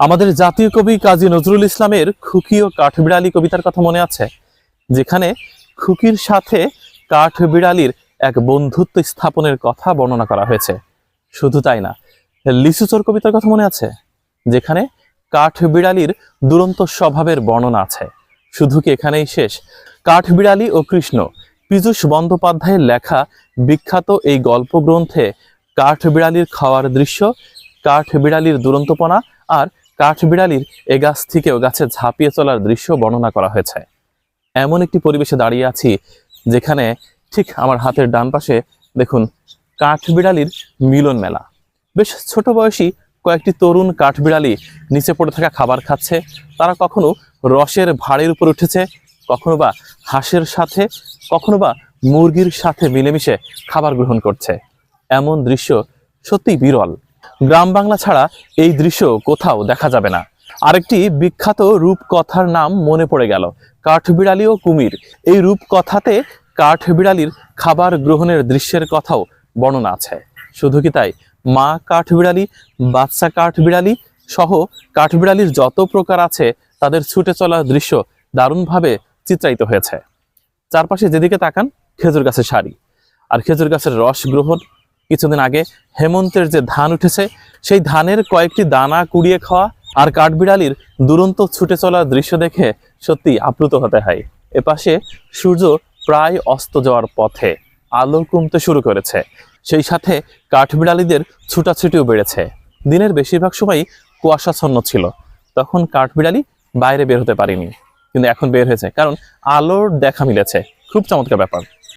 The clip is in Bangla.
আমাদের জাতীয় কবি কাজী নজরুল ইসলামের খুকি ও কাঠবিড়ালি কবিতার কথা মনে আছে, যেখানে খুকির সাথে কাঠবিড়ালির এক বন্ধুত্ব স্থাপনের কথা বর্ণনা করা হয়েছে। শুধু তাই না লিচুচোর কবিতার কথা মনে আছে? যেখানে কাঠবিড়ালির দুরন্ত স্বভাবের বর্ণনা আছে। শুধু কি এখানেই শেষ? কাঠবিড়ালি ও কৃষ্ণ, পীযূষ বন্দ্যোপাধ্যায়ের লেখা বিখ্যাত এই গল্পগ্রন্থে কাঠবিড়ালির খাওয়ার দৃশ্য, কাঠবিড়ালির দুরন্তপনা আর কাঠবিড়ালির এ গাছ থেকে ও গাছে ঝাঁপিয়ে চলার দৃশ্য বর্ণনা করা হয়েছে। এমন একটি পরিবেশে দাঁড়িয়ে আছি যেখানে ঠিক আমার হাতের ডান পাশে দেখুন কাঠবিড়ালির মিলন মেলা। বেশ ছোট বয়সী কয়েকটি তরুণ কাঠবিড়ালি নিচে পড়ে থাকা খাবার খাচ্ছে। তারা কখনো রসের ভাড়ের উপর উঠেছে, কখনো বা হাঁসের সাথে, কখনো বা মুরগির সাথে মিলেমিশে খাবার গ্রহণ করছে। এমন দৃশ্য সত্যি বিরল। গ্রাম বাংলা ছাড়া এই দৃশ্য কোথাও দেখা যাবে না। আরেকটি বিখ্যাত রূপকথার নাম মনে পড়ে গেল, কাঠবিড়ালি ও কুমির। এই রূপকথাতে কাঠবিড়ালির খাবার গ্রহণের দৃশ্যের কথাও বর্ণনা আছে। শুধু কি তাই? মা কাঠবিড়ালি, বাচ্চা কাঠবিড়ালি সহ কাঠবিড়ালির যত প্রকার আছে, তাদের ছুটে চলার দৃশ্য দারুণভাবে চিত্রায়িত হয়েছে। চারপাশে যেদিকে তাকান, খেজুর গাছের শাড়ি আর খেজুর গাছের রস গ্রহণ কিছুদিন আগে হেমন্তের যে ধান উঠেছে, সেই ধানের কয়েকটি দানা কুড়িয়ে খাওয়া আর কাঠবিড়ালির দুরন্ত ছুটে চলার দৃশ্য দেখে সত্যি আপ্লুত হতে হয়। এপাশে সূর্য প্রায় অস্ত যাওয়ার পথে আলো কমতে শুরু করেছে। সেই সাথে কাঠবিড়ালিদের ছুটাছুটিও বেড়েছে। দিনের বেশিরভাগ সময় কুয়াশাচ্ছন্ন ছিল। তখন কাঠবিড়ালি বাইরে বের হতে পারেনি। কিন্তু এখন বের হয়েছে, কারণ আলোর দেখা মিলেছে। খুব চমৎকার ব্যাপার।